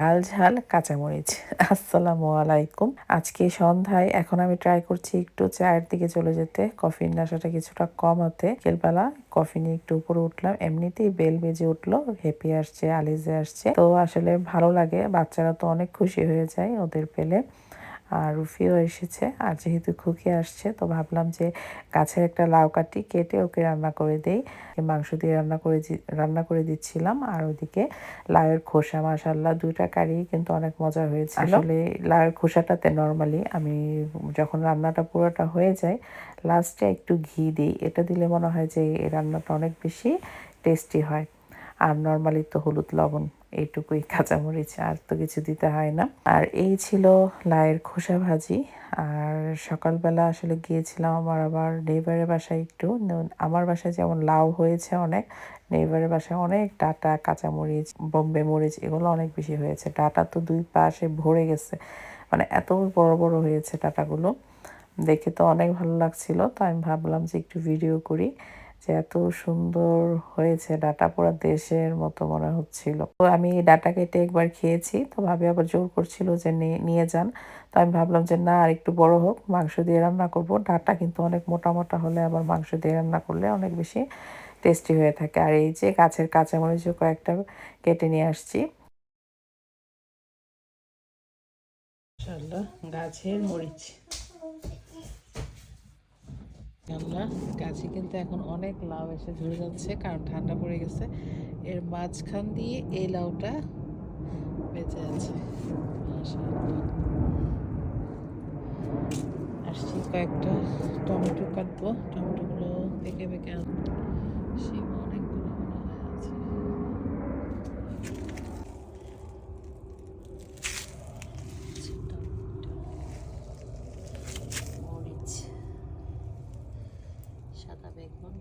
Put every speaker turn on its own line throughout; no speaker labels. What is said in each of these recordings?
ঝাল ঝাল কাঁচামরিচ। আসসালামু আলাইকুম। আজকে সন্ধ্যায় এখন আমি ট্রাই করছি একটু চায়ের দিকে চলে যেতে। কফির নেশাটা কিছুটা কম হতে। বিকেলবেলা কফি নিয়ে একটু উপরে উঠলাম। এমনিতেই বেল বেজে উঠল, হেপি আসছে, আলিজে আসছে। তো আসলে ভালো লাগে। বাচ্চারা তো অনেক খুশি হয়ে যায় ওদের পেলে। আর রুফিও এসেছে আর যেহেতু খুকি আসছে তো ভাবলাম যে গাছের একটা লাউ কাটি কেটে ওকে রান্না করে দেই। মাংস দিয়ে রান্না করে দি- রান্না করে দিচ্ছিলাম। আর ওদিকে লাউয়ের খোসা মাশাল্লাহ দুইটা কারি কিন্তু অনেক মজা হয়েছে আসলে লাউয়ের খোসাটাতে নর্মালি আমি যখন রান্নাটা পুরোটা হয়ে যায় লাস্টে একটু ঘি দিই। এটা দিলে মনে হয় যে এই রান্নাটা অনেক বেশি টেস্টি হয়। আর নর্মালি তো হলুদ লবণ এইটুকুই কাঁচামরিচ আর তো কিছু দিতে হয় না। আর এই ছিল লাউয়ের খোসা ভাজি। আর সকালবেলা আসলে গিয়েছিলাম আমার আবার নেইবারের বাসায় একটু। আমার বাসায় যেমন লাউ হয়েছে অনেক নেইবারের বাসায় অনেক ডাটা, কাঁচামরিচ, বোম্বে মরিচ এগুলো অনেক বেশি হয়েছে। ডাটা তো দুই পাশে ভরে গেছে। মানে এত বড় বড় হয়েছে ডাটাগুলো। দেখে তো অনেক ভালো লাগছিল, তো আমি ভাবলাম যে একটু ভিডিও করি। যে এত সুন্দর হয়েছে ডাটা পুরো দেশের মতো মনে হচ্ছিল। তো আমি ডাটা কেটে একবার খেয়েছি, তো ভাবি আবার জোর করছিল যে নিয়ে যান। তো আমি ভাবলাম যে না, আর একটু বড় হোক, মাংস দিয়ে রান্না করব। ডাটা কিন্তু অনেক মোটা মোটা হলে আবার মাংস দিয়ে রান্না করলে অনেক বেশি টেস্টি হয়ে থাকে। আর এই যে গাছের কাঁচামরিচও কয়েকটা কেটে নিয়ে আসছি। গাছের মরিচ। আল্লাহ। গাছে কিন্তু এখন অনেক লাউ এসে ঝরে যাচ্ছে, কারণ ঠান্ডা পড়ে গেছে। এর মাঝখান দিয়ে এই লাউটা বেঁচে আছে। আসছি কয়েকটা টমেটো কাটবো। টমেটোগুলো বেঁকে বেঁকে আনব। শিম মনে হয় আছে মরিচ সাদা বেগুন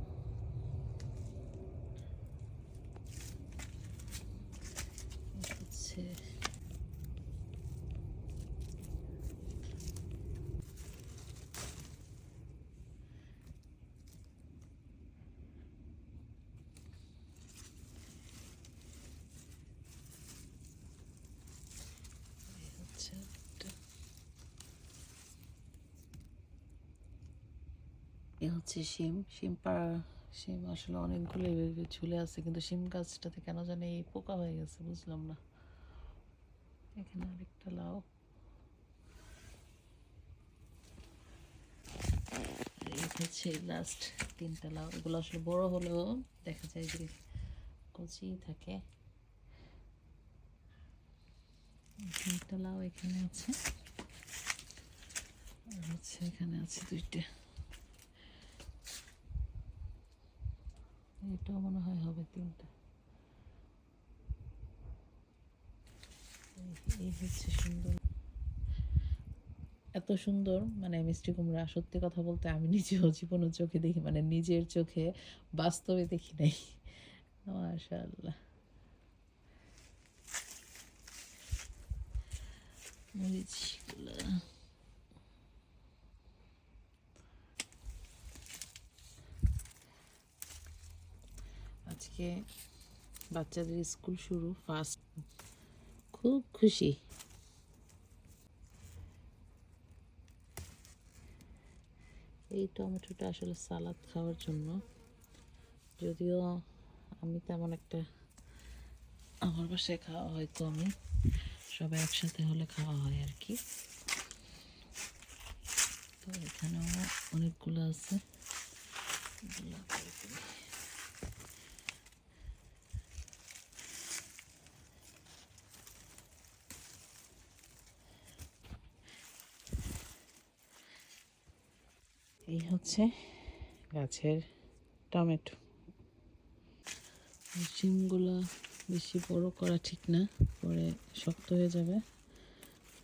এই হচ্ছে এই হচ্ছে একটা এ হচ্ছে শিম শিম পাড়া, শিম আসলে অনেকগুলো এভাবে ঝুলে আছে, কিন্তু শিম গাছটাতে কেন জানি এই পোকা হয়ে গেছে, বুঝলাম না। এখানে আরেকটা লাউ। হচ্ছে লাস্ট তিনটা লাউ। এগুলো আসলে বড় হলেও দেখা যায় যে কচি থাকে। তিনটা লাউ এখানে আছে। আর হচ্ছে এখানে আছে দুইটা। এটাও মনে হয় হবে তিনটা। এই- হচ্ছে সুন্দর। এত সুন্দর মানে মিষ্টি কুমড়া, সত্যি কথা বলতে আমি নিজেও জীবনে চোখে দেখি মানে নিজের চোখে বাস্তবে দেখি নাই। মরিচগুলো আজকে বাচ্চাদের স্কুল শুরু ফার্স্ট। খুব খুশি। এই টমেটোটা আসলে সালাদ খাওয়ার জন্য। যদিও আমি তেমন একটা আমার বাসায় খাওয়া হয়তো আমি সবাই একসাথে হলে খাওয়া হয় আর কি। তো এখানেও অনেকগুলো আছে। এই হচ্ছে গাছের টমেটো। শিমগুলো বেশি বড় করা ঠিক না, পরে শক্ত হয়ে যাবে।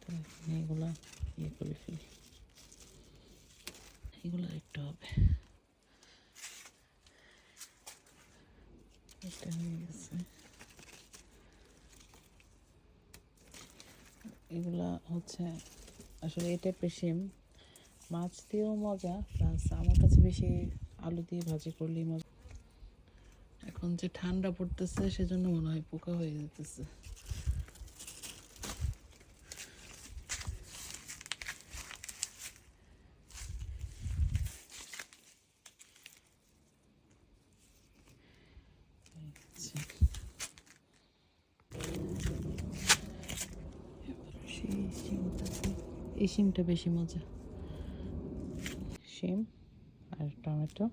তো এগুলো ইয়ে করে ফেলি। এগুলো একটু হবে। এটা হয়ে গেছে। এগুলা হচ্ছে আসলে এটা টাইপের শিম মাছ দিয়েও মজা প্লাস আমার কাছে বেশি আলু দিয়ে ভাজি করলেই মজা। এখন যে ঠান্ডা পড়তেছে, সেজন্য মনে হয় পোকা হয়ে যেতেছে। এই সিমটা বেশি মজা। শিম আর টমেটো।